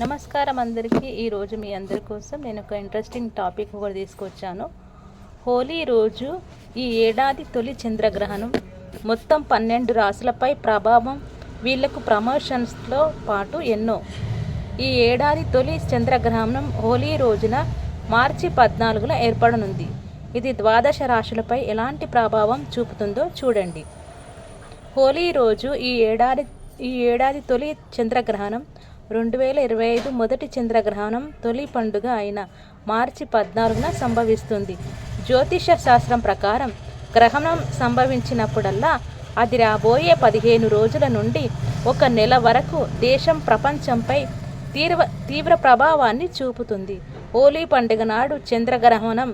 నమస్కారం అందరికీ. ఈరోజు మీ అందరి కోసం నేను ఒక ఇంట్రెస్టింగ్ టాపిక్ కూడా తీసుకొచ్చాను. హోలీ రోజు ఈ ఏడాది తొలి చంద్రగ్రహణం. మొత్తం పన్నెండు రాసులపై ప్రభావం వీళ్ళకు ప్రమోషన్స్తో పాటు ఎన్నో. ఈ ఏడాది తొలి చంద్రగ్రహణం హోలీ రోజున మార్చి పద్నాలుగున ఏర్పడనుంది. ఇది ద్వాదశ రాశులపై ఎలాంటి ప్రభావం చూపుతుందో చూడండి. హోలీ రోజు ఈ ఏడాది ఈ ఏడాది తొలి చంద్రగ్రహణం రెండు వేల ఇరవై ఐదు మొదటి చంద్రగ్రహణం తొలి పండుగ అయిన మార్చి పద్నాలుగున సంభవిస్తుంది. జ్యోతిష శాస్త్రం ప్రకారం గ్రహణం సంభవించినప్పుడల్లా అది రాబోయే పదిహేను రోజుల నుండి ఒక నెల వరకు దేశం ప్రపంచంపై తీవ్ర తీవ్ర ప్రభావాన్ని చూపుతుంది. హోలీ పండుగ నాడు చంద్రగ్రహణం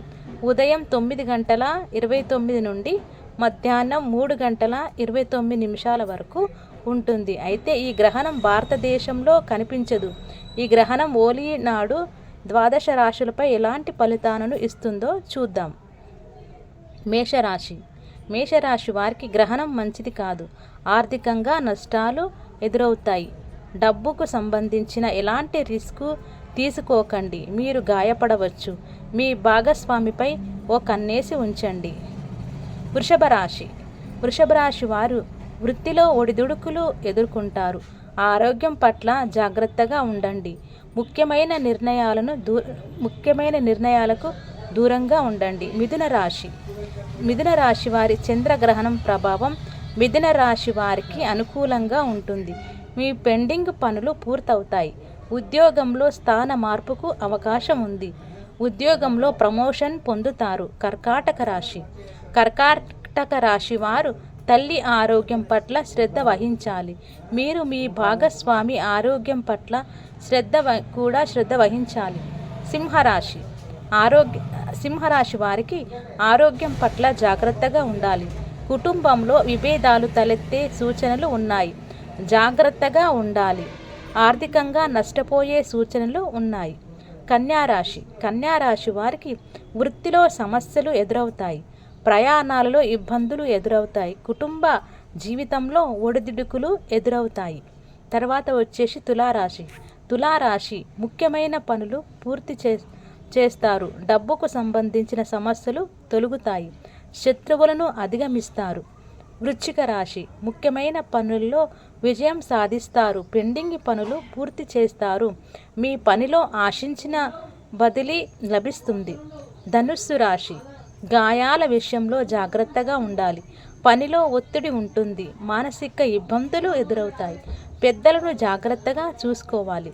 ఉదయం తొమ్మిది గంటల ఇరవై తొమ్మిది నుండి మధ్యాహ్నం మూడు గంటల ఇరవై తొమ్మిది నిమిషాల వరకు ఉంటుంది అయితే ఈ గ్రహణం భారతదేశంలో కనిపించదు. ఈ గ్రహణం ఓలీ నాడు ద్వాదశ రాశులపై ఎలాంటి ఫలితాలను ఇస్తుందో చూద్దాం. మేషరాశి. మేషరాశి వారికి గ్రహణం మంచిది కాదు. ఆర్థికంగా నష్టాలు ఎదురవుతాయి. డబ్బుకు సంబంధించిన ఎలాంటి రిస్క్ తీసుకోకండి. మీరు గాయపడవచ్చు. మీ భాగస్వామిపై ఓ కన్నేసి ఉంచండి. వృషభ రాశి వృషభ రాశి వారు వృత్తిలో ఒడిదుడుకులు ఎదుర్కొంటారు. ఆరోగ్యం పట్ల జాగ్రత్తగా ఉండండి. ముఖ్యమైన నిర్ణయాలను దూ ముఖ్యమైన నిర్ణయాలకు దూరంగా ఉండండి. మిథున రాశి. మిథున రాశి వారి చంద్రగ్రహణం ప్రభావం మిథున రాశి వారికి అనుకూలంగా ఉంటుంది. మీ పెండింగ్ పనులు పూర్తవుతాయి. ఉద్యోగంలో స్థాన మార్పుకు అవకాశం ఉంది. ఉద్యోగంలో ప్రమోషన్ పొందుతారు. కర్కాటక రాశి. కర్కాటక రాశి వారు తల్లి ఆరోగ్యం పట్ల శ్రద్ధ వహించాలి. మీరు మీ భాగస్వామి ఆరోగ్యం పట్ల శ్రద్ధ కూడా శ్రద్ధ వహించాలి. సింహరాశి. ఆరోగ్య సింహరాశి వారికి ఆరోగ్యం పట్ల జాగ్రత్తగా ఉండాలి. కుటుంబంలో విభేదాలు తలెత్తే సూచనలు ఉన్నాయి. జాగ్రత్తగా ఉండాలి. ఆర్థికంగా నష్టపోయే సూచనలు ఉన్నాయి. కన్యారాశి. కన్యారాశి వారికి వృత్తిలో సమస్యలు ఎదురవుతాయి. ప్రయాణాలలో ఇబ్బందులు ఎదురవుతాయి. కుటుంబ జీవితంలో ఒడిదుడుకులు ఎదురవుతాయి. తర్వాత వచ్చేసి తులారాశి. తులారాశి ముఖ్యమైన పనులు పూర్తి చే చేస్తారు. డబ్బుకు సంబంధించిన సమస్యలు తొలుగుతాయి. శత్రువులను అధిగమిస్తారు. వృచ్చిక రాశి ముఖ్యమైన పనుల్లో విజయం సాధిస్తారు. పెండింగ్ పనులు పూర్తి చేస్తారు. మీ పనిలో ఆశించిన బదిలీ లభిస్తుంది. ధనుస్సు రాశి గాయాల విషయంలో జాగ్రత్తగా ఉండాలి. పనిలో ఒత్తిడి ఉంటుంది. మానసిక ఇబ్బందులు ఎదురవుతాయి. పెద్దలను జాగ్రత్తగా చూసుకోవాలి.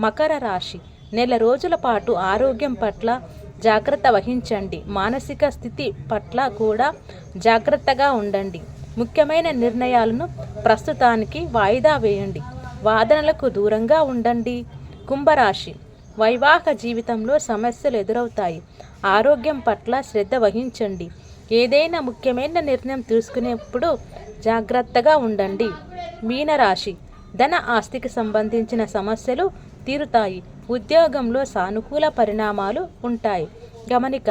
మకర రాశి. నెల రోజుల పాటు ఆరోగ్యం పట్ల జాగ్రత్త వహించండి. మానసిక స్థితి పట్ల కూడా జాగ్రత్తగా ఉండండి. ముఖ్యమైన నిర్ణయాలను ప్రస్తుతానికి వాయిదా వేయండి. వాదనలకు దూరంగా ఉండండి. కుంభరాశి. వైవాహ జీవితంలో సమస్యలు ఎదురవుతాయి. ఆరోగ్యం పట్ల శ్రద్ధ వహించండి. ఏదైనా ముఖ్యమైన నిర్ణయం తీసుకునేప్పుడు జాగ్రత్తగా ఉండండి. మీనరాశి. ధన ఆస్తికి సంబంధించిన సమస్యలు తీరుతాయి. ఉద్యోగంలో సానుకూల పరిణామాలు ఉంటాయి. గమనిక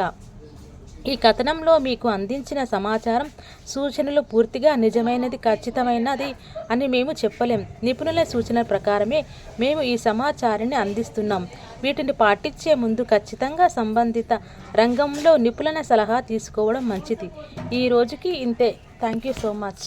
ఈ కథనంలో మీకు అందించిన సమాచారం సూచనలు పూర్తిగా నిజమైనది ఖచ్చితమైనది అని మేము చెప్పలేం. నిపుణుల సూచన ప్రకారమే మేము ఈ సమాచారాన్ని అందిస్తున్నాం. వీటిని పాటించే ముందు ఖచ్చితంగా సంబంధిత రంగంలో నిపుణుల సలహా తీసుకోవడం మంచిది. ఈ రోజుకి ఇంతే. Thank you so much